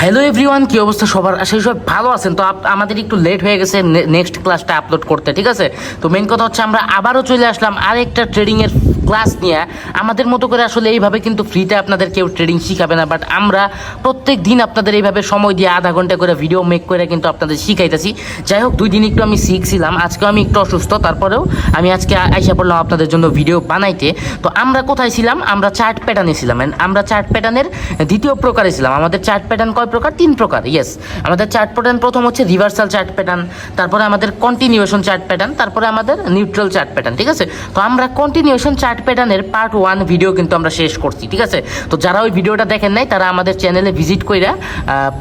Hello everyone কি অবস্থা সবার? সেই সব ভালো আছেন, তো আমাদের একটু লেট হয়ে গেছে নেক্সট ক্লাসটা আপলোড করতে, ঠিক আছে? তো মেন কথা হচ্ছে আমরা আবারও চলে আসলাম আরেকটা ট্রেডিং এর ক্লাস নিয়ে। আমাদের মতো করে আসলে এইভাবে কিন্তু ফ্রিতে আপনাদের কেউ ট্রেডিং শিখাবে না বাট আমরা প্রত্যেক দিন আপনাদের এইভাবে সময় দিয়ে আধা ঘণ্টা করে ভিডিও মেক করে কিন্তু আপনাদের শিখাইতেছি। যাই হোক, দুই দিন একটু আমি শিখছিলাম আজকেও আমি একটু অসুস্থ, তারপরেও আমি আজকে আইসা পড়লাম আপনাদের জন্য ভিডিও বানাইতে। তো আমরা কোথায় ছিলাম? আমরা চার্ট প্যাটার্নে ছিলাম আমরা চার্ট প্যাটার্নের দ্বিতীয় প্রকারে ছিলাম। আমাদের চার্ট প্যাটার্ন প্রকার তিন প্রকার ইয়েস আমাদের চার্ট প্যাটার্ন প্রথম হচ্ছে রিভার্সাল চার্ট প্যাটার্ন তারপরে আমাদের কন্টিনিউশন চার্ট প্যাটার্ন তারপরে আমাদের নিউট্রাল চার্ট প্যাটার্ন ঠিক আছে? তো আমরা কন্টিনিউশন চার্ট প্যাটার্নের পার্ট ওয়ান ভিডিও কিন্তু আমরা শেষ করছি, ঠিক আছে? তো যারা ওই ভিডিওটা দেখেন নাই, তারা আমাদের চ্যানেলে ভিজিট কইরা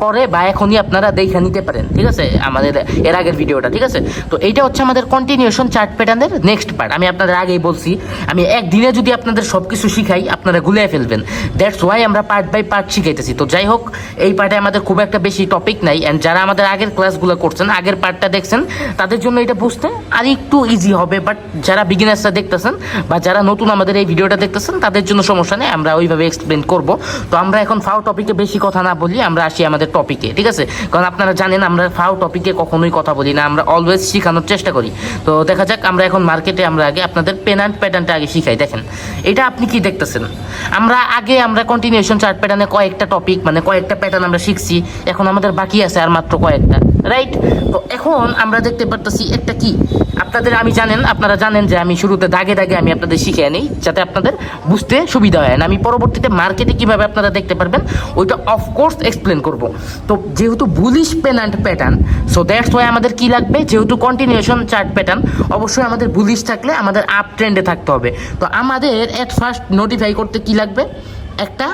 পরে বা এখনই আপনারা দেখে নিতে পারেন, ঠিক আছে? আমাদের এর আগের ভিডিওটা ঠিক আছে? তো এইটা হচ্ছে আমাদের কন্টিনিউশন চার্ট প্যাটার্নের নেক্সট পার্ট আমি আপনাদের আগেই বলছি, আমি একদিনে যদি আপনাদের সব কিছু শিখাই, আপনারা গুলিয়ে ফেলবেন। দ্যাটস ওয়াই আমরা পার্ট বাই পার্ট শিখাইতেছি। তো যাই হোক, এই পার্টে আমাদের খুব একটা বেশি টপিক নাই অ্যান্ড যারা আমাদের আগের ক্লাসগুলো করছেন, আগের পার্টটা দেখছেন, তাদের জন্য এটা বুঝতে আর একটু ইজি হবে বাট যারা বিগিনার্সরা দেখতেছেন, বা যারা নতুন আমাদের এই ভিডিওটা দেখতেছেন, তাদের জন্য সমস্যা নেই, আমরা ওইভাবে এক্সপ্লেন করব। তো আমরা এখন ফাও টপিকে বেশি কথা না বলি, আমরা আসি আমাদের টপিকে ঠিক আছে? কারণ আপনারা জানেন, আমরা ফাও টপিকে কখনোই কথা বলি না, আমরা অলওয়েজ শেখানোর চেষ্টা করি। তো দেখা যাক, আমরা এখন মার্কেটে আমরা আগে আপনাদের পেন অ্যান্ড প্যাটার্নটা আগে শিখাই, দেখেন। এটা আপনি কি দেখতেছেন? আমরা আগে আমরা কন্টিনিউশন চার্ট প্যাটার্নে কয়েকটা টপিক মানে কয়েকটা প্যাটার্ন আমরা শিখছি, এখন আমাদের বাকি আছে আর মাত্র কয়েকটা রাইট তো এখন আমরা দেখতে পারতেছি একটা কি? আপনাদের আমি জানেন, আপনারা জানেন যে আমি শুরুতে দাগে দাগে আমি আপনাদের শিখে আনি যাতে আপনাদের বুঝতে সুবিধা হয় আমি পরবর্তীতে মার্কেটে কীভাবে আপনারা দেখতে পারবেন, ওইটা অফকোর্স এক্সপ্লেন করব। তো যেহেতু bullish pen and pattern so that's why আমাদের কি লাগবে? যেহেতু কন্টিনিউশন চার্ট প্যাটার্ন অবশ্যই আমাদের বুলিশ থাকলে আমাদের আপ ট্রেন্ডে থাকতে হবে। তো আমাদের এট ফার্স্ট নোটিফাই করতে কি লাগবে? একটা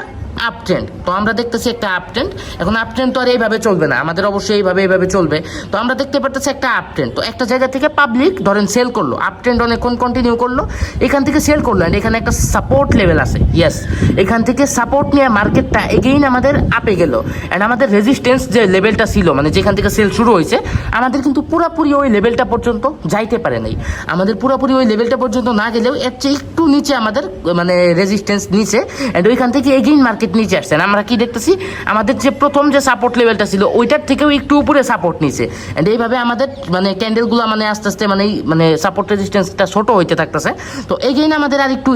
আপ ট্রেন্ড তো আমরা দেখতেছি একটা আপ ট্রেন্ড এখন আপ ট্রেন্ড তো আর এইভাবে চলবে না। আমাদের অবশ্যই এইভাবে এইভাবে চলবে। তো আমরা দেখতে পারতেছি একটা আপ ট্রেন্ড তো একটা জায়গা থেকে পাবলিক ধরেন সেল করল। আপ ট্রেন্ড অনেকক্ষণ কন্টিনিউ করল। এখান থেকে সেল করল। অ্যান্ড এখানে একটা সাপোর্ট লেভেল আছে। ইয়েস এখান থেকে সাপোর্ট নিয়ে মার্কেটটা এগেইন আমাদের আপে গেল। অ্যান্ড আমাদের রেজিস্ট্যান্স যে লেভেলটা ছিল মানে যেখান থেকে সেল শুরু হয়েছে, আমাদের কিন্তু পুরোপুরি ওই লেভেলটা পর্যন্ত যাইতে পারে নাই। আমাদের পুরোপুরি ওই লেভেলটা পর্যন্ত না গেলেও এর চেয়ে একটু নিচে আমাদের মানে রেজিস্ট্যান্স নিচে। অ্যান্ড ওইখান থেকে এগেইন মার্কেট নিচে আসছে। আমরা কি দেখতেছি? আমাদের যে প্রথম যে সাপোর্ট লেভেলটা ছিল, ওইটার থেকেও একটু উপরে সাপোর্ট নিছে। অ্যান্ড এইভাবে আমাদের মানে ক্যান্ডেলগুলো মানে আস্তে আস্তে মানে মানে সাপোর্ট রেজিস্ট্যান্সটা ছোট হইতে থাকতেছে। তো এগেইন আমাদের আরেকটু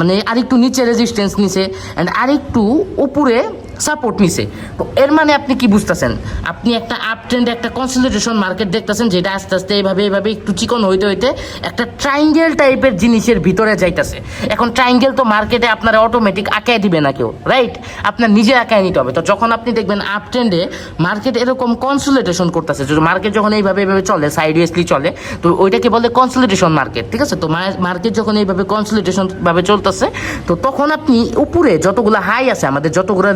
মানে আরেকটু নিচে রেজিস্ট্যান্স নিছে। অ্যান্ড আরেকটু উপরে সাপোর্ট নিছে। তো এর মানে আপনি কি বুঝতেছেন? আপনি একটা আপ ট্রেন্ড একটা কনসলিডেশন মার্কেট দেখতেছেন যেটা আস্তে আস্তে এইভাবে এইভাবে একটু চিকন হইতে হইতে একটা ট্রাইঙ্গেল টাইপের জিনিসের ভিতরে যাইতেছে। এখন ট্রাইঙ্গেল তো মার্কেটে আপনারা অটোমেটিক আঁকায় দিবে না কেউ রাইট আপনার নিজে আঁকায় নিতে হবে। তো যখন আপনি দেখবেন আপ ট্রেন্ডে মার্কেট এরকম কনসলিডেশন করতেছে মার্কেট যখন এইভাবে এইভাবে চলে সাইডওয়েসলি চলে, তো ওইটাকে বলে কনসলিডেশন মার্কেট ঠিক আছে? তো মার্কেট যখন এইভাবে কনসলিডেশন ভাবে চলতেছে, তো তখন আপনি উপরে যতগুলো হাই আছে, আমাদের যতগুলো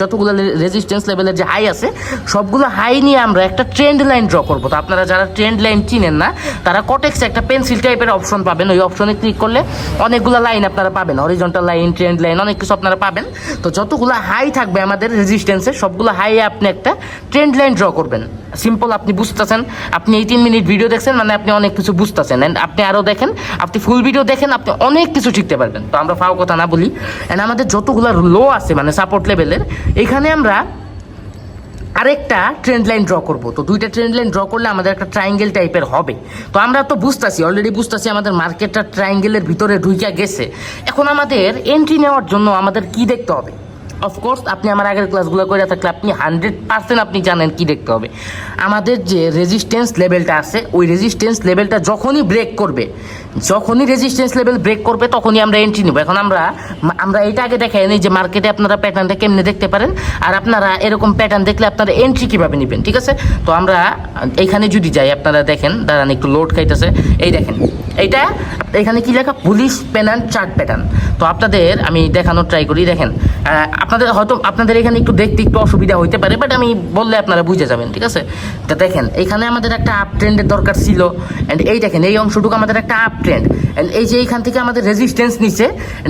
যতগুলো রেজিস্ট্যান্স লেভেলের যে হাই আছে, সবগুলো হাই নিয়ে আমরা একটা ট্রেন্ড লাইন ড্র করব। তো আপনারা যারা ট্রেন্ড লাইন চিনেন না, তারা কটেক্সে একটা পেন্সিল টাইপের অপশন পাবেন। ওই অপশনে ক্লিক করলে অনেকগুলো লাইন আপনারা পাবেন। হরিজন্টাল লাইন ট্রেন্ড লাইন অনেক কিছু আপনারা পাবেন। তো যতগুলো হাই থাকবে আমাদের রেজিস্ট্যান্সে সবগুলো হাই আপনি একটা ট্রেন্ড লাইন ড্র করবেন। সিম্পল আপনি বুঝতেছেন, আপনি এই তিন মিনিট ভিডিও দেখছেন মানে আপনি অনেক কিছু বুঝতেছেন। অ্যান্ড আপনি আরও দেখেন, আপনি ফুল ভিডিও দেখেন, আপনি অনেক কিছু শিখতে পারবেন। তো আমরা ফাও কথা না বলি। অ্যান্ড আমাদের যতগুলো লো আছে মানে সাপোর্ট লেভেলের এখানে আমরা আরেকটা ট্রেন্ড লাইন ড্র করব। তো দুইটা ট্রেন্ড লাইন ড্র করলে আমাদের একটা ট্রায়াঙ্গেল টাইপের হবে। তো আমরা তো বুঝতেছি অলরেডি বুঝতেছি আমাদের মার্কেটটা ট্রায়াঙ্গেলের ভিতরে ঢুইকা গেছে। এখন আমাদের এন্ট্রি নেওয়ার জন্য আমাদের কি দেখতে হবে? অফকোর্স আপনি আমার আগের ক্লাসগুলো করে থাকলে আপনি হান্ড্রেড পার্সেন্ট আপনি জানেন কি দেখতে হবে। আমাদের যে রেজিস্ট্যান্স লেভেলটা আছে, ওই রেজিস্ট্যান্স লেভেলটা যখনই ব্রেক করবে, যখনই রেজিস্ট্যান্স লেভেল ব্রেক করবে, তখনই আমরা এন্ট্রি নেব। এখন আমরা আমরা এটা আগে দেখাই নিই যে মার্কেটে আপনারা প্যাটার্নটা কেমনে দেখতে পারেন, আর আপনারা এরকম প্যাটার্ন দেখলে আপনারা এন্ট্রি কীভাবে নেবেন, ঠিক আছে? তো আমরা এইখানে যদি যাই, আপনারা দেখেন, দাঁড়ান একটু লোড খাইতেছে। এই দেখেন, এইটা, এখানে কি লেখা? পুলিশ প্যানান চার্ট প্যাটার্ন তো আপনাদের, আমি দেখানোর ট্রাই করি, দেখেন আপনাদের হয়তো আপনাদের এখানে একটু দেখতে একটু অসুবিধা হইতে পারে বাট আমি বললে আপনারা বুঝে যাবেন, ঠিক আছে? তো দেখেন, এখানে আমাদের একটা আপ ট্রেন্ডের দরকার ছিল অ্যান্ড এই দেখেন, এই অংশটুকু আমাদের একটা আপ ট্রেন্ড এই যে এইখান থেকে আমাদের রেজিস্ট্যান্স নিচে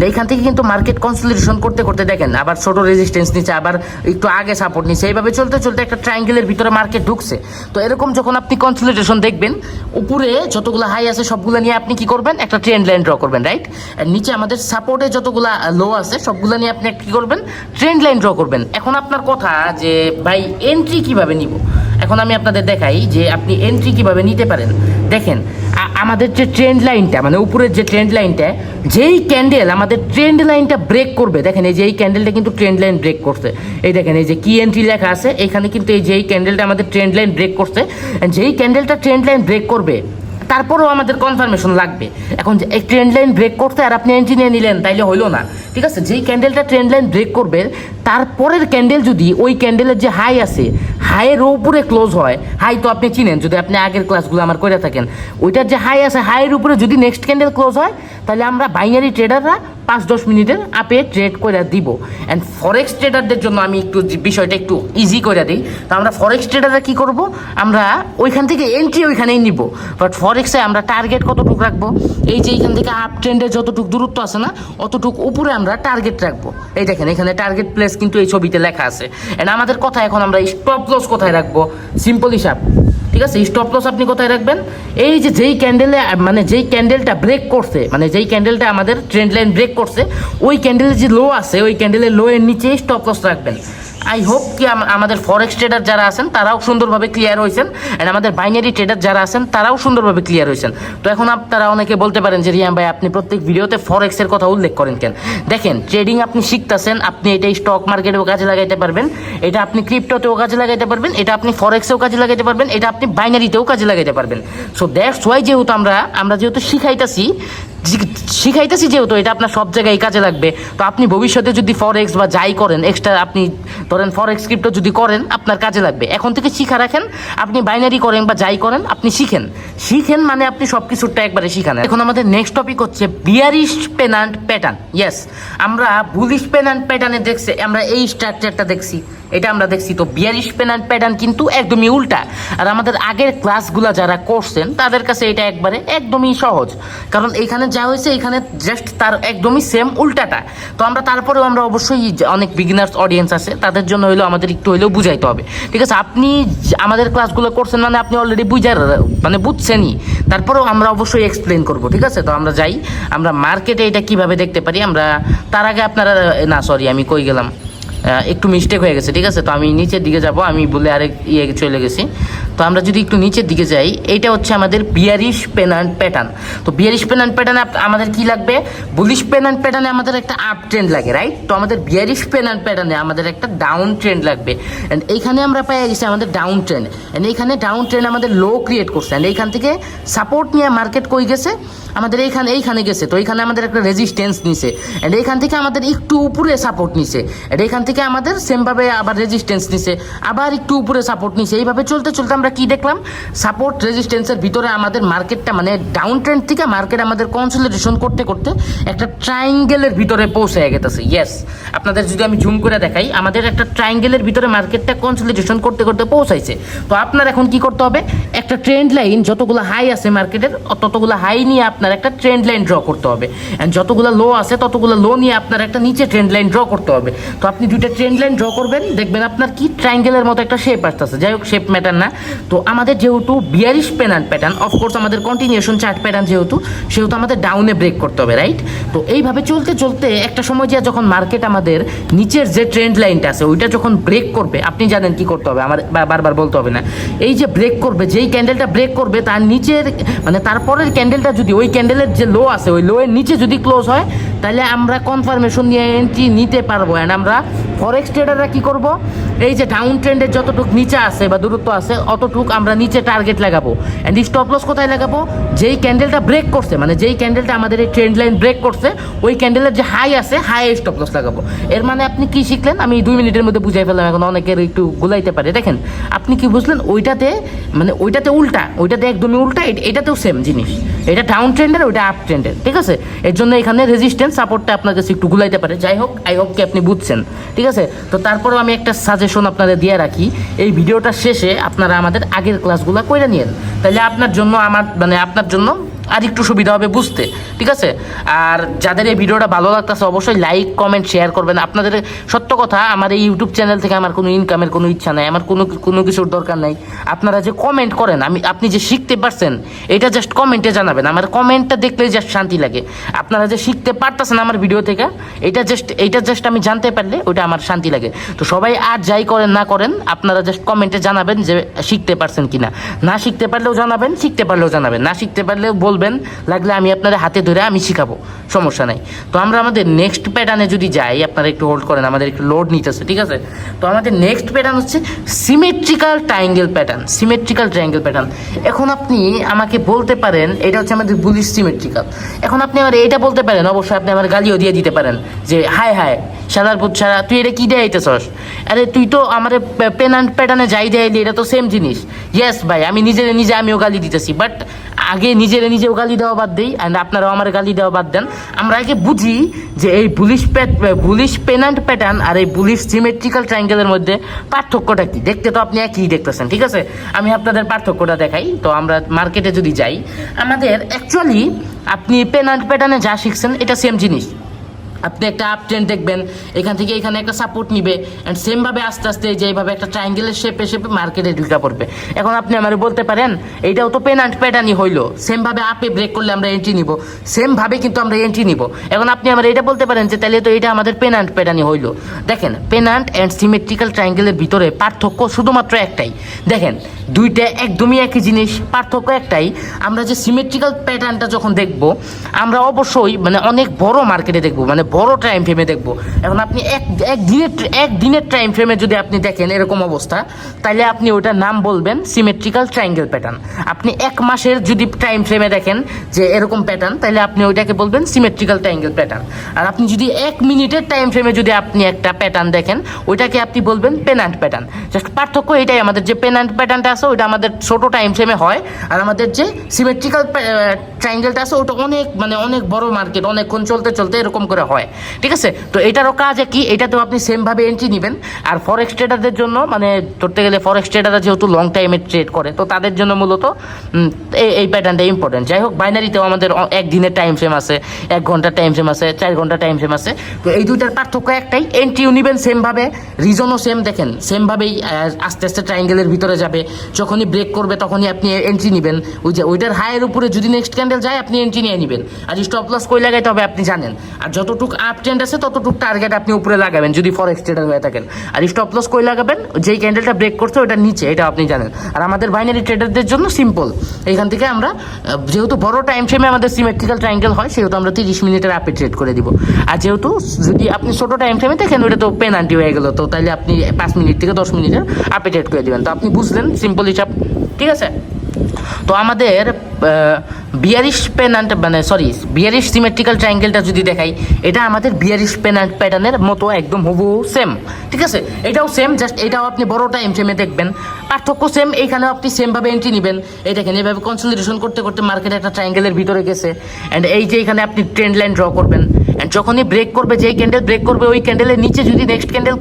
এইখান থেকে কিন্তু মার্কেট কনসলিডেশন করতে করতে দেখেন, আবার ছোট রেজিস্ট্যান্স নিচে আবার একটু আগে সাপোর্ট নিচে এইভাবে চলতে চলতে একটা ট্রায়াঙ্গেলের ভিতরে মার্কেট ঢুকছে। তো এরকম যখন আপনি কনসলিডেশন দেখবেন, উপরে যতগুলো হাই আছে সবগুলো নিয়ে আপনি কি করবেন? একটা ট্রেন্ড লাইন ড্র করবেন রাইট আর নিচে আমাদের সাপোর্টে যতগুলো লো আছে, সবগুলো নিয়ে আপনি কি করবেন? ট্রেন্ড লাইন ড্র করবেন। এখন আপনার কথা যে, ভাই এন্ট্রি কীভাবে নিব? এখন আমি আপনাদের দেখাই যে, আপনি এন্ট্রি কীভাবে নিতে পারেন। দেখেন আমাদের যে ট্রেন্ড লাইনটা মানে উপরের যে ট্রেন্ড লাইনটা যেই ক্যান্ডেল আমাদের ট্রেন্ড লাইনটা ব্রেক করবে, দেখেন এই যে এই ক্যান্ডেলটা কিন্তু ট্রেন্ড লাইন ব্রেক করছে। এই দেখেন এই যে কি এন্ট্রি লেখা আছে, এখানে কিন্তু এই যেই ক্যান্ডেলটা আমাদের ট্রেন্ড লাইন ব্রেক করছে। যেই ক্যান্ডেলটা ট্রেন্ড লাইন ব্রেক করবে তারপরেও আমাদের কনফার্মেশন লাগবে। এখন যে এই ট্রেন্ড লাইন ব্রেক করতে আর আপনি এন্ট্রি নিয়ে নিলেন, তাইলে হইল না। ঠিক আছে? যেই ক্যান্ডেলটা ট্রেন্ড লাইন ব্রেক করবে, তারপরের ক্যান্ডেল যদি ওই ক্যান্ডেলের যে হাই আছে হাইয়ের উপরে ক্লোজ হয় হাই তো আপনি চিনেন, যদি আপনি আগের ক্লাসগুলো আমার করে থাকেন। ওইটার যে হাই আছে হাইয়ের উপরে যদি নেক্সট ক্যান্ডেল ক্লোজ হয় তাহলে আমরা বাইনারি ট্রেডাররা পাঁচ দশ মিনিটের আপে ট্রেড করে দিব। অ্যান্ড ফরেক্স ট্রেডারদের জন্য আমি একটু বিষয়টা একটু ইজি করে দিই। তো আমরা ফরেক্স ট্রেডাররা কী করব? আমরা ওইখান থেকে এন্ট্রি ওইখানেই নিব। বাট ফরেক্সে আমরা টার্গেট কতটুকু রাখব? এই যে এইখান থেকে আপ ট্রেন্ডের যতটুকু দূরত্ব আছে না, অতটুকু উপরে আমরা টার্গেট রাখব। এই দেখেন, এখানে টার্গেট প্লেস কিন্তু এই ছবিতে লেখা আছে। অ্যান্ড আমাদের কথা এখন আমরা স্টপ লস কোথায় রাখব? সিম্পল হিসাব। ঠিক আছে? স্টপ লস আপনি কোথায় রাখবেন? এই যে যেই ক্যান্ডেলে মানে যেই ক্যান্ডেলটা ব্রেক করছে মানে যেই ক্যান্ডেলটা আমাদের ট্রেন্ড লাইন ব্রেক করছে, ওই ক্যান্ডেলের যে লো আছে, ওই ক্যান্ডেলের লো এর নিচেই স্টপ লস রাখবেন। আই হোপ কি আম- আমাদের ফরেক্স ট্রেডার যারা আছেন, তারাও সুন্দরভাবে ক্লিয়ার হয়েছেন অ্যান্ড আমাদের বাইনারি ট্রেডার যারা আছেন, তারাও সুন্দরভাবে ক্লিয়ার হয়েছেন। তো এখন আপনারা অনেকে বলতে পারেন যে রিয়াম ভাই, আপনি প্রত্যেক ভিডিওতে ফরেক্সের কথা উল্লেখ করেন কেন? দেখেন ট্রেডিং আপনি শিখতেছেন, আপনি এটা স্টক মার্কেটেও কাজে লাগাইতে পারবেন, এটা আপনি ক্রিপ্টোতেও কাজে লাগাইতে পারবেন, এটা আপনি ফরেক্সেও কাজে লাগাইতে পারবেন, এটা আপনি বাইনারিতেও কাজে লাগাইতে পারবেন। সো দ্যাটস ওয়াই যেহেতু আমরা আমরা যেহেতু শিখাইতেছি শিখাইতেছি যেহেতু, এটা আপনার সব জায়গায় কাজে লাগবে। তো আপনি ভবিষ্যতে যদি ফরেক্স বা যাই করেন এক্সট্রা আপনি ধরেন ফরেক্স ক্রিপ্টো যদি করেন, আপনার কাজে লাগবে। এখন থেকে শিখা রাখেন, আপনি বাইনারি করেন বা যাই করেন, আপনি শিখেন। শিখেন মানে আপনি সব কিছুটা একবারে শিখান। এখন আমাদের নেক্সট টপিক হচ্ছে বিয়ারিশ পেনান্ট প্যাটার্ন ইয়েস আমরা বুলিশ পেনান্ট প্যাটার্নে দেখছি, আমরা এই স্ট্রাকচারটা দেখছি। এটা আমরা দেখছি, তো বিয়ারিশ পেনান্ট প্যাটার্ন কিন্তু একদমই উল্টা। আর আমাদের আগের ক্লাসগুলো যারা করছেন, তাদের কাছে এটা একবারে একদমই সহজ। কারণ এখানে যা হয়েছে এখানে জাস্ট তার একদমই সেম উল্টাটা। তো আমরা তারপরেও আমরা অবশ্যই অনেক বিগিনার্স অডিয়েন্স আছে, তাদের জন্য হইলেও আমাদের একটু হইলেও বুঝাইতে হবে। ঠিক আছে, আপনি আমাদের ক্লাসগুলো করছেন মানে আপনি অলরেডি বুঝার মানে বুঝছেনই। তারপরেও আমরা অবশ্যই এক্সপ্লেন করব, ঠিক আছে? তো আমরা যাই, আমরা মার্কেটে এটা কীভাবে দেখতে পারি, আমরা, তার আগে আপনারা, না সরি আমি কই গেলাম। একটু মিস্টেক হয়ে গেছে, ঠিক আছে? তো আমি নিচের দিকে যাব, আমি বলে আরেক ইয়ে চলে গেছি। তো আমরা যদি একটু নিচের দিকে যাই, এইটা হচ্ছে আমাদের বিয়ারিশ পেনান্ট প্যাটার্ন তো বিয়ারিশ পেনান্ট প্যাটার্নে আমাদের কি লাগবে? বুলিশ পেনান্ট প্যাটার্নে আমাদের একটা আপ ট্রেন্ড লাগে রাইট তো আমাদের বিয়ারিশ পেনান্ট প্যাটার্নে আমাদের একটা ডাউন ট্রেন্ড লাগবে। অ্যান্ড এইখানে আমরা পেয়ে গেছি আমাদের ডাউন ট্রেন্ড অ্যান্ড এইখানে ডাউন ট্রেন্ড আমাদের লো ক্রিয়েট করছে। অ্যান্ড এইখান থেকে সাপোর্ট নিয়ে মার্কেট কই গেছে? আমাদের এইখানে এইখানে গেছে। তো এইখানে আমাদের একটা রেজিস্ট্যান্স নিছে। অ্যান্ড এইখান থেকে আমাদের একটু উপরে সাপোর্ট নিছে। অ্যান্ড এইখান থেকে আমাদের সেমভাবে আবার রেজিস্ট্যান্স নিছে, আবার একটু উপরে সাপোর্ট নিছে। এইভাবে চলতে চলতে আমরা কি দেখলাম? সাপোর্ট রেজিস্ট্যান্সের ভিতরে আমাদের মার্কেটটা মানে ডাউন ট্রেন্ড থেকে মার্কেট আমাদের কনসলিডেশন করতে করতে একটা ট্রায়াঙ্গেলের ভিতরে পৌঁছে গেতেছে। ইয়েস আপনাদের যদি আমি জুম করে দেখাই, আমাদের একটা ট্রায়াঙ্গেলের ভিতরে মার্কেটটা কনসলিডেশন করতে করতে পৌঁছাইছে। তো আপনার এখন কি করতে হবে? একটা ট্রেন্ড লাইন যতগুলো হাই আছে মার্কেটের ততগুলো হাই নিয়ে আপনার একটা ট্রেন্ড লাইন ড্র করতে হবে। অ্যান্ড যতগুলো লো আছে, ততগুলো লো নিয়ে আপনার একটা নিচে ট্রেন্ড লাইন ড্র করতে হবে। তো আপনি দুইটা ট্রেন্ড লাইন ড্র করবেন, দেখবেন আপনার কি ট্রায়াঙ্গেলের মতো একটা শেপ আসতেছে। যাই হোক শেপ ম্যাটার না। তো আমাদের যেহেতু bearish pennant pattern of course আমাদের কন্টিনিউশন চার্ট প্যাটার্ন যেহেতু, সেহেতু আমাদের ডাউনে ব্রেক করতে হবে রাইট তো এইভাবে চলতে চলতে একটা সময় যা যখন মার্কেট আমাদের নিচের যে ট্রেন্ড লাইনটা আছে, ওইটা যখন ব্রেক করবে, আপনি জানেন কি করতে হবে, আমার বারবার বলতে হবে না। এই যে ব্রেক করবে, যেই ক্যান্ডেলটা ব্রেক করবে, তার নিচের মানে তারপরের ক্যান্ডেলটা যদি ওই ক্যান্ডেলের যে লো আছে, ওই লোয়ের নিচে যদি ক্লোজ হয়, তাহলে আমরা কনফার্মেশন নিয়ে এন্ট্রি নিতে পারব অ্যান্ড আমরা ফরেক্স ট্রেডাররা কি করব? এই যে ডাউন ট্রেন্ডের যতটুক নিচে আছে বা দূরত্ব আছে, অতটুক আমরা নিচে টার্গেট লাগাবো। অ্যান্ড স্টপ লস কোথায় লাগাবো? যেই ক্যান্ডেলটা ব্রেক করছে মানে যেই ক্যান্ডেলটা আমাদের এই ট্রেন্ড লাইন ব্রেক করছে, ওই ক্যান্ডেলের যে হাই আছে হাই স্টপ লস লাগাবো। এর মানে আপনি কি শিখলেন? আমি দুই মিনিটের মধ্যে বুঝাই ফেললাম, এখন অনেকের একটু গুলাইতে পারে। দেখেন, আপনি কি বুঝলেন? ওইটাতে মানে ওইটাতে উল্টা, ওইটাতে একদমই উল্টা, এট- এটাতেও সেম জিনিস। এটা ডাউন ট্রেন্ডের ওইটা আপ ট্রেন্ডের ঠিক আছে? এর জন্য এখানে রেজিস্ট্যান্স সাপোর্টটা আপনার কাছে একটু গুলাইতে পারে। যাই হোক আই হোপ কি আপনি বুঝছেন। ঠিক আছে? তো তারপরেও আমি একটা সাজেশন আপনাদের দিয়ে রাখি। এই ভিডিওটা শেষে আপনারা আমাদের আগের ক্লাসগুলো করে নিয়েন। তাহলে আপনার জন্য আমার মানে আপনার জন্য আর একটু সুবিধা হবে বুঝতে, ঠিক আছে? আর যাদের এই ভিডিওটা ভালো লাগতেছে, অবশ্যই লাইক কমেন্ট শেয়ার করবেন। আপনাদের সত্য কথা, আমার এই ইউটিউব চ্যানেল থেকে আমার কোনো ইনকামের কোনো ইচ্ছা নাই, আমার কোনো কোনো কিছুর দরকার নাই। আপনারা যে কমেন্ট করেন, আমি, আপনি যে শিখতে পারছেন, এটা জাস্ট কমেন্টে জানাবেন। আমার কমেন্টটা দেখলেই জাস্ট শান্তি লাগে। আপনারা যে শিখতে পারতেছেন আমার ভিডিও থেকে, এটা জাস্ট এইটা জাস্ট আমি জানতে পারলে ওটা আমার শান্তি লাগে। তো সবাই আর যাই করেন, না করেন, আপনারা জাস্ট কমেন্টে জানাবেন যে শিখতে পারছেন কিনা। না শিখতে পারলেও জানাবেন, শিখতে পারলেও জানাবেন। না শিখতে পারলেও বলবেন লাগলে আমি আপনাদের হাতে ধরে আমি শিখাবো। সমস্যা নাই। তো আমরা আমাদের নেক্সট প্যাটার্নে যদি যাই, আপনারা একটু হোল্ড করেন, আমাদের একটু লোড নিতেছে, ঠিক আছে? তো আমাদের নেক্সট প্যাটার্ন হচ্ছে symmetrical triangle pattern symmetrical triangle pattern এখন আপনি আমাকে বলতে পারেন, এটা হচ্ছে আমাদের বুলিশ সিমেট্রিক্যাল এখন আপনি আমার এটা বলতে পারেন, অবশ্যই আপনি আমার গালিও দিয়ে দিতে পারেন, যে, হায় হায়, সাদার পুত সারা তুই এটা কি দেয় আইতেছস? আরে, তুই তো আমার পেন অ্যান্ড প্যাটার্নে যাই দেয়াইলি এটা তো সেম জিনিস। ইয়েস ভাই, আমি নিজে নিজে আমিও গালি দিতেছি বাট আগে নিজেরা নিজেও গালি দেওয়া বাদ দিই অ্যান্ড আপনারাও আমার গালি দেওয়া বাদ দেন। আমরা আগে বুঝি যে এই bullish pat bullish pennant pattern আর এই বুলিশ সিমেট্রিক্যাল ট্রাইঙ্গেলের মধ্যে পার্থক্যটা কী? দেখতে তো আপনি একই দেখতেছেন, ঠিক আছে? আমি আপনাদের পার্থক্যটা দেখাই। তো আমরা মার্কেটে যদি যাই, আমাদের অ্যাকচুয়ালি আপনি পেনান্ট প্যাটার্নে যা শিখছেন, এটা সেম জিনিস। আপনি একটা আপ ট্রেন দেখবেন, এখান থেকে এখানে একটা সাপোর্ট নিবে অ্যান্ড সেমভাবে আস্তে আস্তে যে এইভাবে একটা ট্রাইঙ্গেলের শেপে শেপে মার্কেটে ঢুকা পড়বে। এখন আপনি আমার বলতে পারেন, এইটাও তো পেনান্ট প্যাটার্নই হইল। সেমভাবে আপে ব্রেক করলে আমরা এন্ট্রি নিব। সেমভাবে কিন্তু আমরা এন্ট্রি নিব। এখন আপনি আমার এটা বলতে পারেন যে তাহলে তো এটা আমাদের পেনান্ট প্যাটার্নই হইল। দেখেন পেনান্ট অ্যান্ড সিমেট্রিক্যাল ট্রাইঙ্গেলের ভিতরে পার্থক্য শুধুমাত্র একটাই। দেখেন দুইটা একদমই একই জিনিস, পার্থক্য একটাই। আমরা যে সিমেট্রিক্যাল প্যাটার্নটা যখন দেখব, আমরা অবশ্যই মানে অনেক বড় মার্কেটে দেখব মানে বড় টাইম ফ্রেমে দেখব। এখন আপনি এক এক দিনের এক দিনের টাইম ফ্রেমে যদি আপনি দেখেন এরকম অবস্থা তাহলে আপনি ওটার নাম বলবেন সিমেট্রিক্যাল ট্রাইঙ্গেল প্যাটার্ন আপনি এক মাসের যদি টাইম ফ্রেমে দেখেন যে এরকম প্যাটার্ন তাহলে আপনি ওইটাকে বলবেন সিমেট্রিক্যাল ট্রাইঙ্গেল প্যাটার্ন আর আপনি যদি এক মিনিটের টাইম ফ্রেমে যদি আপনি একটা প্যাটার্ন দেখেন, ওইটাকে আপনি বলবেন পেনান্ট প্যাটার্ন জাস্ট পার্থক্য এটাই, আমাদের যে পেনান্ট প্যাটার্নটা আছে, ওইটা আমাদের ছোট টাইম ফ্রেমে হয়। আর আমাদের যে সিমেট্রিক্যাল ট্রাইঙ্গেলটা আছে, ওটা অনেক মানে অনেক বড় মার্কেট অনেকক্ষণ চলতে চলতে এরকম করে হয়। ঠিক আছে? তো এটারও কাজ কি এটাতেও আপনি সেমভাবে এন্ট্রি নেবেন। আর ফরেক্স ট্রেডারদের জন্য মানে ধরতে গেলে ফরেক্স ট্রেডাররা যেহেতু লং টাইমে ট্রেড করে, তো তাদের জন্য মূলত এই- প্যাটার্নটা ইম্পর্টেন্ট যাই হোক বাইনারিতেও আমাদের অ- এক দিনের টাইম ফ্রেম আছে, এক ঘণ্টার টাইম ফ্রেম আছে, চার ঘণ্টার টাইম ফ্রেম আছে। তো এই দুইটার পার্থক্য একটাই এন্ট্রিও নেবেন সেমভাবে রিজনও সেম দেখেন সেমভাবেই আস্তে আস্তে ট্রাইঙ্গেলের ভিতরে যাবে। যখনই ব্রেক করবে তখনই আপনি এন্ট্রি নেবেন। ওই যে ওইটার হায়ের উপরে যদি নেক্সট ক্যান্ডেল যায়, আপনি এন্ট্রি নিয়ে নেবেন। আর স্টপ লস কই লাগাইতে হবে আপনি জানেন। আর যতটুকু আপ ট্রেন্ড আছে, ততটুকু টার্গেট আপনি উপরে লাগাবেন, যদি ফরেক্স ট্রেডার হয়ে থাকেন। আর স্টপ লস কই লাগাবেন? যেই ক্যান্ডেলটা ব্রেক করছে ওটা নিচে, এটা আপনি জানেন। আর আমাদের বাইনারি ট্রেডারদের জন্য সিম্পল এখান থেকে আমরা যেহেতু বড় টাইম ফ্রেমে আমাদের সিমেট্রিক্যাল ট্রাইঙ্গেল হয়, সেহেতু আমরা তিরিশ মিনিটের আপে ট্রেড করে দিব। আর যেহেতু যদি আপনি ছোটো টাইম ফ্রেমে দেখেন ওটা তো পেনাল্টি হয়ে গেল, তো তাহলে আপনি পাঁচ মিনিট থেকে দশ মিনিটের আপে ট্রেড করে দেবেন। তো আপনি বুঝলেন সিম্পল হিসাব ঠিক আছে? তো আমাদের বিয়ারিশ পেনান্ট মানে সরি বিয়ারিশ সিমেট্রিক্যাল ট্রাইঙ্গেলটা যদি দেখাই, এটা আমাদের বিয়ারিশ পেনান্ট প্যাটার্নের মতো একদম হুবহু সেম ঠিক আছে? এটাও সেম জাস্ট এটাও আপনি বড় টাইম ফ্রেমে দেখবেন। পার্থক্য সেম এইখানেও আপনি সেমভাবে এন্ট্রি নেবেন। এই দেখেন এইভাবে কনসলিডেশন করতে করতে মার্কেটে একটা ট্রাইঙ্গেলের ভিতরে গেছে। অ্যান্ড এই যে এখানে আপনি ট্রেন্ড লাইন ড্র করবেন। অ্যান্ড যখনই ব্রেক করবে, যেই ক্যান্ডেল ব্রেক করবে, ওই ক্যান্ডেলের নিচে যদি নেক্সট ক্যান্ডেল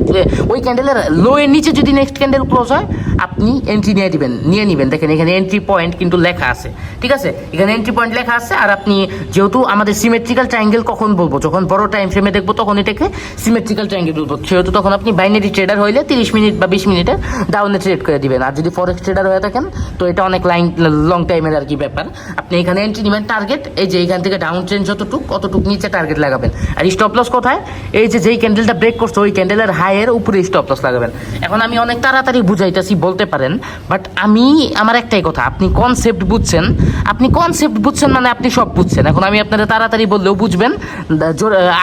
ওই ক্যান্ডেলের লো এর নিচে যদি নেক্সট ক্যান্ডেল ক্লোজ হয়, আপনি এন্ট্রি নিয়ে দিবেন নিয়ে নেবেন। দেখেন এখানে এন্ট্রি পয়েন্ট কিন্তু লেখা আছে, ঠিক আছে? এখানে এন্ট্রি পয়েন্ট লেখা আছে, আর আপনি যেহেতু আমাদের সিমেট্রিক্যাল ট্রাইঙ্গেল কখন বলব? যখন বড় টাইম ফ্রেমে দেখব, তখন এটাকে সিমেট্রিক্যাল ট্রাইঙ্গেল বলব। সেহেতু তখন আপনি বাইনারি ট্রেডার হইলে তিরিশ মিনিট বা বিশ মিনিটে ডাউনে ট্রেড করে দিবেন। আর যদি ফরেক্স ট্রেডার হয়ে থাকেন, তো এটা অনেক লাইন লং টাইমের আর কি ব্যাপার। আপনি এখানে এন্ট্রি নেবেন টার্গেট এই যে এখান থেকে ডাউন ট্রেন যতটুক, অতটুক নিচে টার্গেট লাগাবেন। আর স্টপ লস কোথায়? এই যে যেই ক্যান্ডেলটা ব্রেক করছে, ওই ক্যান্ডেলের হাইয়ের উপরে স্টপ লস লাগাবেন। এখন আমি অনেক তাড়াতাড়ি বুঝাইতেছি, বলতে পারেন বাট আমি, আমার একটাই কথা, আপনি কনসেপ্ট বুঝছেন। আপনি কনসেপ্ট বুঝছেন মানে আপনি সব বুঝছেন। এখন আমি আপনারা তাড়াতাড়ি বললেও বুঝবেন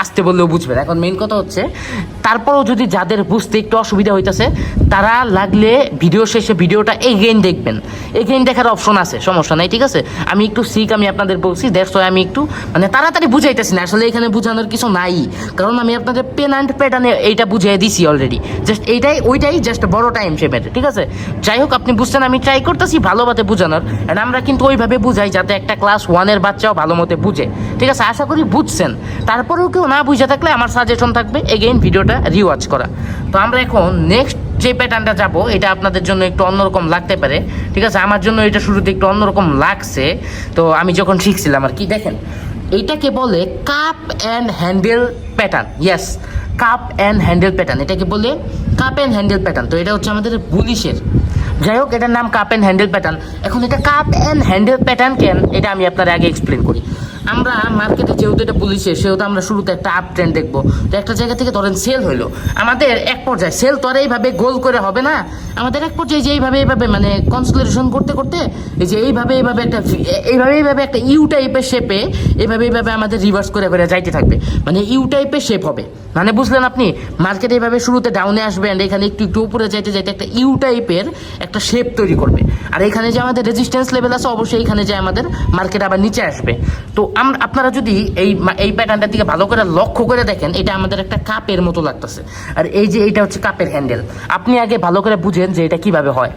আসতে বললেও বুঝবেন। এখন মেইন কথা হচ্ছে, তারপরেও যদি যাদের বুঝতে একটু অসুবিধা হইতেছে, তারা লাগলে ভিডিও শেষে ভিডিওটা এগেইন দেখবেন। এগেইন দেখার অপশন আছে, সমস্যা নাই, ঠিক আছে? আমি একটু সিক আমি আপনাদের বলছি দ্যাটস আমি একটু মানে তাড়াতাড়ি বুঝাইতেছি না। আসলে এখানে বোঝানোর কিছু নাই, কারণ আমি আপনাদের পেন অ্যান্ড প্যাটার্নে এইটা বুঝিয়ে দিছি অলরেডি জাস্ট এইটাই, ওইটাই জাস্ট বড় টাইম ফ্রেমের ঠিক আছে? যাই হোক, আপনি বুঝছেন, আমি ট্রাই করতেছি ভালোভাবে বোঝানোর, and আমরা কিন্তু ওইভাবে বুঝাই যাতে একটা ক্লাস ওয়ানের বাচ্চাও ভালো মতো বুঝে। ঠিক আছে, আশা করি বুঝছেন। তারপরেও কেউ না বুঝে থাকলে আমার সাজেশন থাকবে এগেইন ভিডিওটা রিওয়াচ করা। তো আমরা এখন নেক্সট যে প্যাটার্নটা যাব, এটা আপনাদের জন্য একটু অন্যরকম লাগতে পারে। ঠিক আছে, আমার জন্য এটা শুরুতে একটু অন্যরকম লাগছে। তো আমি যখন শিখছিলাম আর কি, দেখেন, এইটাকে বলে cup and handle pattern yes cup and handle pattern এটাকে বলে কাপ অ্যান্ড হ্যান্ডেল প্যাটার্ন তো এটা হচ্ছে আমাদের বুলিশের যাই হোক এটার নাম কাপ অ্যান্ড হ্যান্ডেল প্যাটার্ন এখন এটা কাপ অ্যান্ড হ্যান্ডেল প্যাটার্ন কেন? এটা আমি আপনার আগে এক্সপ্লেন করি। আমরা মার্কেটে যেহেতু এটা পুলিশে সেহেতু আমরা শুরুতে একটা আপ ট্রেন্ড দেখব। তো একটা জায়গা থেকে ধরেন সেল হইল। আমাদের এক পর্যায়ে সেল তো আর এইভাবে গোল করে হবে না। আমাদের এক পর্যায়ে যে এইভাবে এইভাবে মানে কনসুলেশন করতে করতে, এই যে এইভাবে এইভাবে একটা এইভাবে এইভাবে একটা ইউ টাইপের শেপে এইভাবে এইভাবে আমাদের রিভার্স করে করে যাইতে থাকবে। মানে ইউ টাইপের শেপ হবে। মানে বুঝলেন আপনি? মার্কেটে এইভাবে শুরুতে ডাউনে আসবে and এখানে একটু একটু উপরে যাইতে যাইতে একটা ইউ টাইপের একটা শেপ তৈরি করবে। আর এখানে যে আমাদের রেজিস্ট্যান্স লেভেল আছে, অবশ্যই এখানে যে আমাদের মার্কেট আবার নিচে আসবে। তো আপনারা যদি এই এই প্যাটার্নটার দিকে ভালো করে লক্ষ্য করে দেখেন, এটা আমাদের একটা কাপের মতো লাগতেছে। আর এই যে এটা হচ্ছে কাপের হ্যান্ডেল আপনি আগে ভালো করে বুঝেন যে এটা কীভাবে হয়।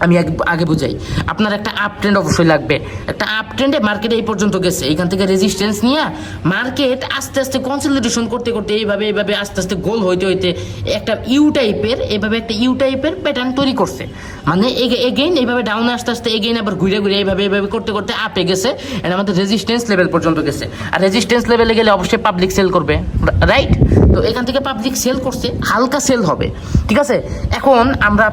আমি আগে- বুঝাই। আপনার একটা আপ ট্রেন্ড অবশ্যই লাগবে। একটা আপ ট্রেন্ডে মার্কেট এই পর্যন্ত গেছে। এখান থেকে রেজিস্ট্যান্স নিয়ে মার্কেট আস্তে আস্তে কনসলিডেশন করতে করতে এইভাবে এইভাবে আস্তে আস্তে গোল হইতে হইতে একটা ইউ টাইপের এভাবে একটা ইউ টাইপের প্যাটার্ন তৈরি করছে। মানে এগেইন এইভাবে ডাউনে আস্তে আস্তে এগেইন আবার ঘুরে ঘুরে এইভাবে এইভাবে করতে করতে আপে গেছে এন্ড আমাদের রেজিস্ট্যান্স লেভেল পর্যন্ত গেছে। আর রেজিস্ট্যান্স লেভেলে গেলে অবশ্যই পাবলিক সেল করবে। রাইট তো এখান থেকে পাবলিক সেল করছে, হালকা সেল হবে। ঠিক আছে? এখন আমরা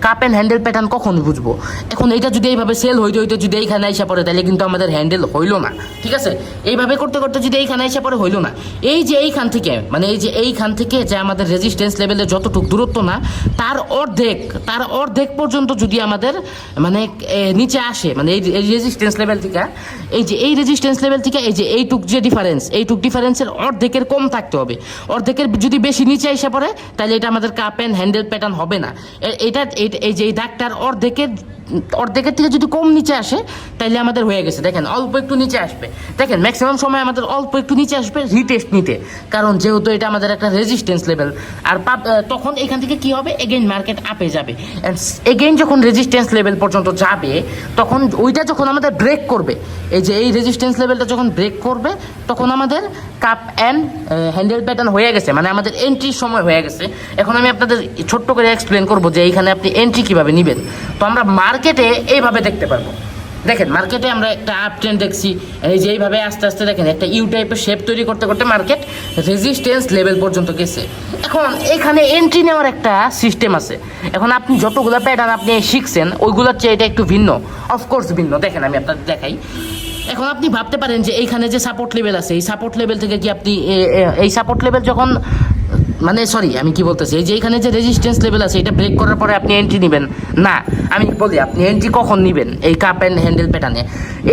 কাপ অ্যান্ড হ্যান্ডেল প্যাটার্ন কখন বুঝব? এখন এইটা যদি এইভাবে সেল হইতে হইতে যদি এইখানে আইসা পড়ে তাহলে কিন্তু আমাদের হ্যান্ডেল হইল না। ঠিক আছে? এইভাবে করতে করতে যদি এইখানে আইসা পড়ে, হইল না। এই যে এইখান থেকে মানে এই যে এইখান থেকে যে আমাদের রেজিস্ট্যান্স লেভেলে যতটুকু দূরত্ব না, তার অর্ধেক তার অর্ধেক পর্যন্ত যদি আমাদের মানে নিচে আসে মানে এই এই রেজিস্ট্যান্স লেভেল থেকে, এই যে এই রেজিস্ট্যান্স লেভেল থেকে, এই যে এইটুক যে ডিফারেন্স এইটুক ডিফারেন্সের অর্ধেকের কম থাকতে হবে। অর্ধেকের যদি বেশি নিচে এসে পড়ে তাহলে এটা আমাদের কাপ অ্যান্ড হ্যান্ডেল প্যাটার্ন হবে না। এটা, এই যে এই দাগটার অর্ধেকের অর্ধেকের থেকে যদি কম নিচে আসে তাহলে আমাদের হয়ে গেছে। দেখেন, অল্প একটু নিচে আসবে। দেখেন ম্যাক্সিমাম সময় আমাদের অল্প একটু নিচে আসবে রিটেস্ট নিতে। কারণ যেহেতু এটা আমাদের একটা রেজিস্ট্যান্স লেভেল আর তখন এখান থেকে কি হবে? এগেইন মার্কেট আপে যাবে। এগেইন যখন রেজিস্ট্যান্স লেভেল পর্যন্ত যাবে, তখন ওইটা যখন আমাদের ব্রেক করবে, এই যে এই রেজিস্ট্যান্স লেভেলটা যখন ব্রেক করবে, তখন আমাদের কাপ অ্যান্ড হ্যান্ডেল প্যাটার্ন হয়ে গেছে। মানে আমাদের এন্ট্রির সময় হয়ে গেছে। এখন আমি আপনাদের ছোট্ট করে এক্সপ্লেন করব যে এইখানে আপনি এন্ট্রি কীভাবে নেবেন? তো আমরা মার্কেটে এইভাবে দেখতে পারব। দেখেন, মার্কেটে আমরা একটা আপ ট্রেন্ড দেখছি। এই যে এইভাবে আস্তে আস্তে দেখেন, একটা ইউ টাইপের শেপ তৈরি করতে করতে মার্কেট রেজিস্ট্যান্স লেভেল পর্যন্ত গেছে। এখন এখানে এন্ট্রি নেওয়ার একটা সিস্টেম আছে। এখন আপনি যতগুলো প্যাটার্ন আপনি শিখছেন, ওইগুলোর চেয়ে এটা একটু ভিন্ন। অফকোর্স ভিন্ন। দেখেন, আমি আপনাদের দেখাই। এখন আপনি ভাবতে পারেন যে এইখানে যে সাপোর্ট লেভেল আছে, এই সাপোর্ট লেভেল থেকে কি আপনি এই সাপোর্ট লেভেল যখন মানে সরি আমি কি বলতেছি? এই যে এখানে যে রেজিস্ট্যান্স লেভেল আছে, এটা ব্রেক করার পরে আপনি এন্ট্রি নেবেন। না, আমি বলি, আপনি এন্ট্রি কখন নেবেন? এই কাপ অ্যান্ড হ্যান্ডেল প্যাটার্নে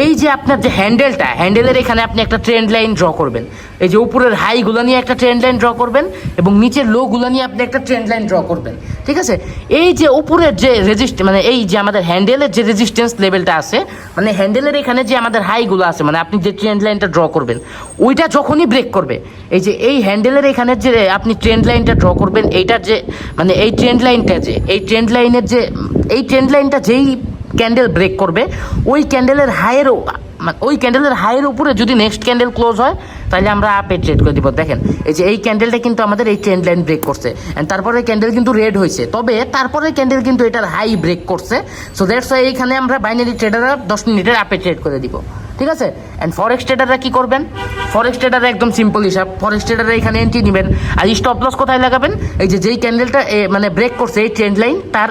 এই যে আপনার যে হ্যান্ডেলটা হ্যান্ডেলের এখানে আপনি একটা ট্রেন্ড লাইন ড্র করবেন। এই যে উপরের হাইগুলো নিয়ে একটা ট্রেন্ড লাইন ড্র করবেন এবং নিচের লোগুলো নিয়ে আপনি একটা ট্রেন্ড লাইন ড্র করবেন। ঠিক আছে? এই যে উপরের যে রেজিস্ট মানে এই যে আমাদের হ্যান্ডেলের যে রেজিস্ট্যান্স লেভেলটা আছে মানে হ্যান্ডেলের এখানে যে আমাদের হাইগুলো আছে মানে আপনি যে ট্রেন্ড লাইনটা ড্র করবেন, ওইটা যখনই ব্রেক করবে, এই যে এই হ্যান্ডেলের এখানে যে আপনি ট্রেন্ড লাইনটা ড্র করবেন, এইটার যে মানে এই ট্রেন্ড লাইনটা যে, এই ট্রেন্ড লাইনের যে, এই ট্রেন্ড লাইনটা যেই ক্যান্ডেল ব্রেক করবে, ওই ক্যান্ডেলের হাইয়েরও ওই ক্যান্ডেলের হাইয়ের উপরে যদি নেক্সট ক্যান্ডেল ক্লোজ হয়, তাহলে আমরা আপে ট্রেড করে দিব। দেখেন, এই যে এই ক্যান্ডেলটা কিন্তু আমাদের এই ট্রেন্ড লাইন ব্রেক করছে। অ্যান্ড তারপরে ক্যান্ডেল কিন্তু রেড হয়েছে। তবে তারপরে ক্যান্ডেল কিন্তু এটার হাই ব্রেক করছে। সো দ্যাটস এইখানে আমরা বাইনারি ট্রেডাররা দশ মিনিটের আপে ট্রেড করে দিব। ঠিক আছে? অ্যান্ড ফরেক্স ট্রেডাররা কী করবেন? ফরেক্স ট্রেডাররা একদম সিম্পল হিসাব। ফরেক্স ট্রেডাররা এখানে এন্ট্রি নেবেন। আর স্টপ লস কোথায় লাগাবেন? এই যে যেই ক্যান্ডেলটা মানে ব্রেক করছে, এই ট্রেন্ড লাইন তার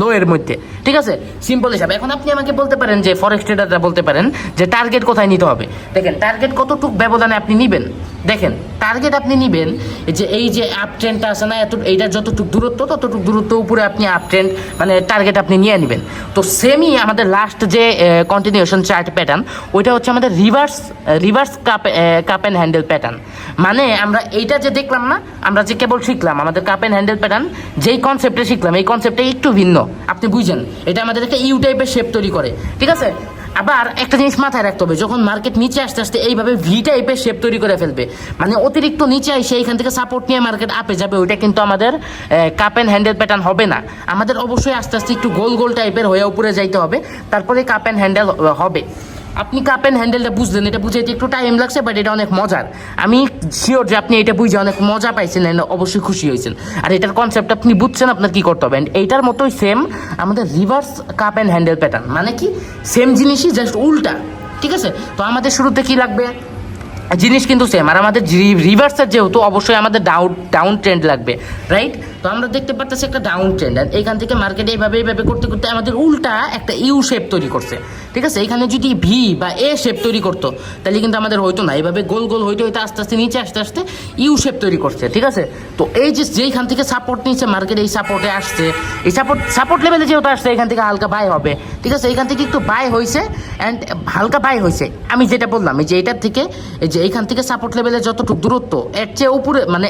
লোয়ের মধ্যে। ঠিক আছে? সিম্পল হিসাব। এখন আপনি আমাকে বলতে পারেন যে ফরেক্স ট্রেডাররা বলতে পারেন যে টার্গেট কোথায় নিতে হবে। দেখেন টার্গেট কতটুক ব্যবধানে আপনি নেবেন? দেখেন টার্গেট আপনি নেবেন যে, এই যে আপ ট্রেন্ডটা আছে না এত এইটার যতটুক দূরত্ব, ততটুক দূরত্ব উপরে আপনি আপ ট্রেন্ড মানে টার্গেট আপনি নিয়ে নেবেন। তো সেমই আমাদের লাস্ট যে কন্টিনিউশন চার্ট প্যাটার্ন ওইটা হচ্ছে আমাদের reverse reverse cup cup and handle pattern মানে আমরা এইটা যে দেখলাম না, আমরা যে কেবল শিখলাম, আমাদের কাপ অ্যান্ড হ্যান্ডেল প্যাটার্ন যেই কনসেপ্টে শিখলাম, এই কনসেপ্টটা একটু ভিন্ন। আপনি বুঝেন, এটা আমাদের একটা ইউ টাইপের শেপ তৈরি করে, ঠিক আছে? আবার একটা জিনিস মাথায় রাখতে হবে, যখন মার্কেট নিচে আস্তে আস্তে এইভাবে ভি টাইপের শেপ তৈরি করে ফেলবে মানে অতিরিক্ত নিচে এসে এইখান থেকে সাপোর্ট নিয়ে মার্কেট আপে যাবে, ওইটা কিন্তু আমাদের কাপ অ্যান্ড হ্যান্ডেল প্যাটার্ন হবে না। আমাদের অবশ্যই আস্তে আস্তে একটু গোল গোল টাইপের হয়ে উপরে যাইতে হবে, তারপরে কাপ অ্যান্ড হ্যান্ডেল হবে। আপনি কাপ অ্যান্ড হ্যান্ডেলটা বুঝলেন, এটা বুঝাইতে একটু টাইম লাগছে বাট এটা অনেক মজার। আমি শিওর যে আপনি এটা বুঝে অনেক মজা পাইছেন and অবশ্যই খুশি হয়েছেন। আর এটার কনসেপ্ট আপনি বুঝছেন, আপনার কী করতে হবে? And এইটার মতোই সেম আমাদের reverse cup and handle pattern মানে কি? সেম জিনিসই জাস্ট উল্টা। ঠিক আছে? তো আমাদের শুরুতে কি লাগবে? জিনিস কিন্তু সেম আর আমাদের রিভার্সের যেহেতু, অবশ্যই আমাদের ডাউন ডাউন ট্রেন্ড লাগবে রাইট তো আমরা দেখতে পাচ্ছি একটা ডাউন ট্রেন্ড আর এখান থেকে মার্কেটে এইভাবে এইভাবে করতে করতে আমাদের উল্টা একটা ইউ শেপ তৈরি করছে। ঠিক আছে? এখানে যদি ভি বা এ শেপ তৈরি করতো, তাহলে কিন্তু আমাদের হইতো না। এইভাবে গোল গোল হইতে হইতে আস্তে আস্তে নিচে আস্তে আস্তে ইউ শেপ তৈরি করছে। ঠিক আছে? তো এই যে যেইখান থেকে সাপোর্ট নিচ্ছে মার্কেটে এই সাপোর্টে আসছে, এই সাপোর্ট সাপোর্ট লেভেলে যেহেতু আসছে, এখান থেকে হালকা বাই হবে। ঠিক আছে? এখান থেকে একটু বাই হয়েছে অ্যান্ড হালকা বাই হয়েছে আমি যেটা বললাম যে এটার থেকে যে এইখান থেকে সাপোর্ট লেভেলে যতটুকু দূরত্ব, এর চেয়ে উপরে মানে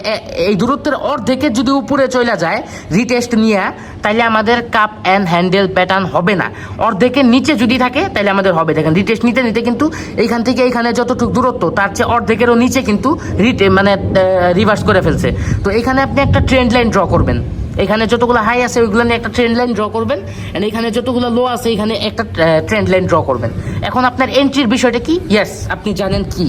এই দূরত্বের অর্ধেকের যদি উপরে চলে যায় রিটেস্ট নিয়ে তাহলে আমাদের কাপ অ্যান্ড হ্যান্ডেল প্যাটার্ন হবে না। অর্ধেকের নিচে যদি থাকে তাহলে আমাদের হবে। দেখেন রিটেস্ট নিতে নিতে কিন্তু এইখান থেকে এইখানে যতটুকু দূরত্ব, তার চেয়ে অর্ধেকেরও নিচে কিন্তু রিটে মানে রিভার্স করে ফেলছে। তো এখানে আপনি একটা ট্রেন্ড লাইন ড্র করবেন। এখানে যতগুলো হাই আছে, ওইগুলো নিয়ে একটা ট্রেন্ড লাইন ড্র করবেন। এন্ড এখানে যতগুলো লো আছে, এখানে একটা ট্রেন্ড লাইন ড্র করবেন। এখন আপনার এন্ট্রির বিষয়টা কি? ইয়েস আপনি জানেন কি?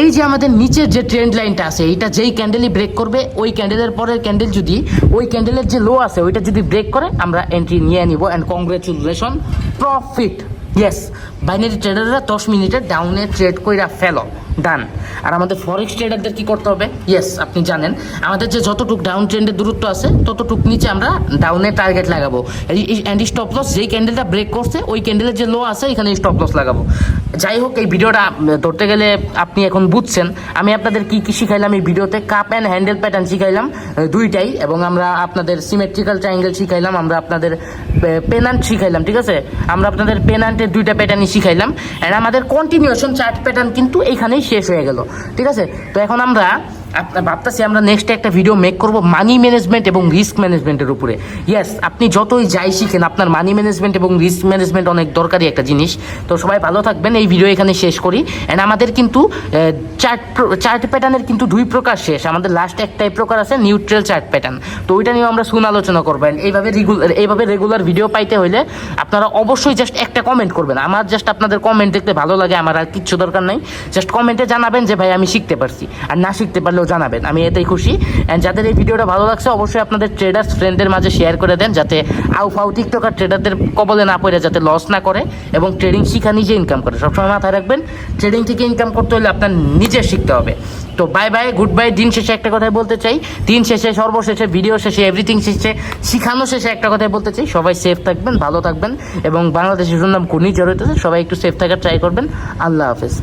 এই যে আমাদের নিচের যে ট্রেন্ড লাইনটা আছে এটা যেই ক্যান্ডেলই ব্রেক করবে, ওই ক্যান্ডেলের পরের ক্যান্ডেল যদি, ওই ক্যান্ডেলের যে লো আছে, ওইটা যদি ব্রেক করে, আমরা এন্ট্রি নিয়ে নিব and congratulation profit yes binary ট্রেডাররা দশ মিনিটে ডাউনে ট্রেড করে ফেলো। ডান আর আমাদের ফরেক্স ট্রেডারদের কি করতে হবে? ইয়েস আপনি জানেন। আমাদের যে যতটুক ডাউন ট্রেন্ডের দূরত্ব আছে, ততটুক নিচে আমরা ডাউনে টার্গেট লাগাবো। অ্যান্ড স্টপ লস যেই ক্যান্ডেলটা ব্রেক করছে, ওই ক্যান্ডেলের যে লো আছে, এখানে স্টপ লস লাগাবো। যাই হোক, এই ভিডিওটা ধরতে গেলে আপনি এখন বুঝছেন। আমি আপনাদের কি, কী শিখাইলাম এই ভিডিওতে? কাপ অ্যান্ড হ্যান্ডেল প্যাটার্ন শিখাইলাম দুইটাই, এবং আমরা আপনাদের সিমেট্রিক্যাল ট্রায়াঙ্গেল শিখাইলাম, আমরা আপনাদের পেনান্ট শিখাইলাম, ঠিক আছে? আমরা আপনাদের পেনান্টের দুইটা প্যাটার্নই শিখাইলাম অ্যান্ড আমাদের কন্টিনিউশন চার্ট প্যাটার্ন কিন্তু এইখানেই শেষ হয়ে গেল। ঠিক আছে? তো এখন আমরা ভাবতেছি আমরা নেক্সট একটা ভিডিও মেক করব মানি ম্যানেজমেন্ট এবং রিস্ক ম্যানেজমেন্টের উপরে। ইয়েস আপনি যতই যাই শিখেন, আপনার মানি ম্যানেজমেন্ট এবং রিস্ক ম্যানেজমেন্ট অনেক দরকারি একটা জিনিস। তো সবাই ভালো থাকবেন, এই ভিডিও এখানে শেষ করি। অ্যান্ড আমাদের কিন্তু চার্ট চার্ট প্যাটার্নের কিন্তু দুই প্রকার শেষ। আমাদের লাস্ট একটাই প্রকার আছে নিউট্রাল চার্ট প্যাটার্ন তো ওইটা নিয়েও আমরা শুন আলোচনা করবেন এইভাবে রেগুলার এইভাবে রেগুলার ভিডিও পাইতে হইলে আপনারা অবশ্যই জাস্ট একটা কমেন্ট করবেন। আমার জাস্ট আপনাদের কমেন্ট দেখতে ভালো লাগে, আমার আর কিচ্ছু দরকার নাই। জাস্ট কমেন্টে জানাবেন যে, ভাই, আমি শিখতে পারছি। আর না শিখতে পারলেও জানাবেন। আমি এতেই খুশি। অ্যান্ড যাদের এই ভিডিওটা ভালো লাগছে, অবশ্যই আপনাদের ট্রেডার্স ফ্রেন্ডদের মাঝে শেয়ার করে দেন, যাতে আউ ফাউ টিকটকার ট্রেডারদের কবলে না পড়ে, যাতে লস না করে এবং ট্রেডিং শিখা নিজে ইনকাম করে। সবসময় মাথায় রাখবেন ট্রেডিং থেকে ইনকাম করতে হলে আপনার নিজে শিখতে হবে। তো বাই বাই গুড বাই দিন শেষে একটা কথাই বলতে চাই। দিন শেষে, সর্বশেষে ভিডিও শেষে এভরিথিং শেষে, শিখানো শেষে একটা কথাই বলতে চাই। সবাই সেফ থাকবেন, ভালো থাকবেন এবং বাংলাদেশের সুনাম ঘূর্ণিঝড় হইতেছে, সবাই একটু সেফ থাকার ট্রাই করবেন। আল্লাহ হাফেজ।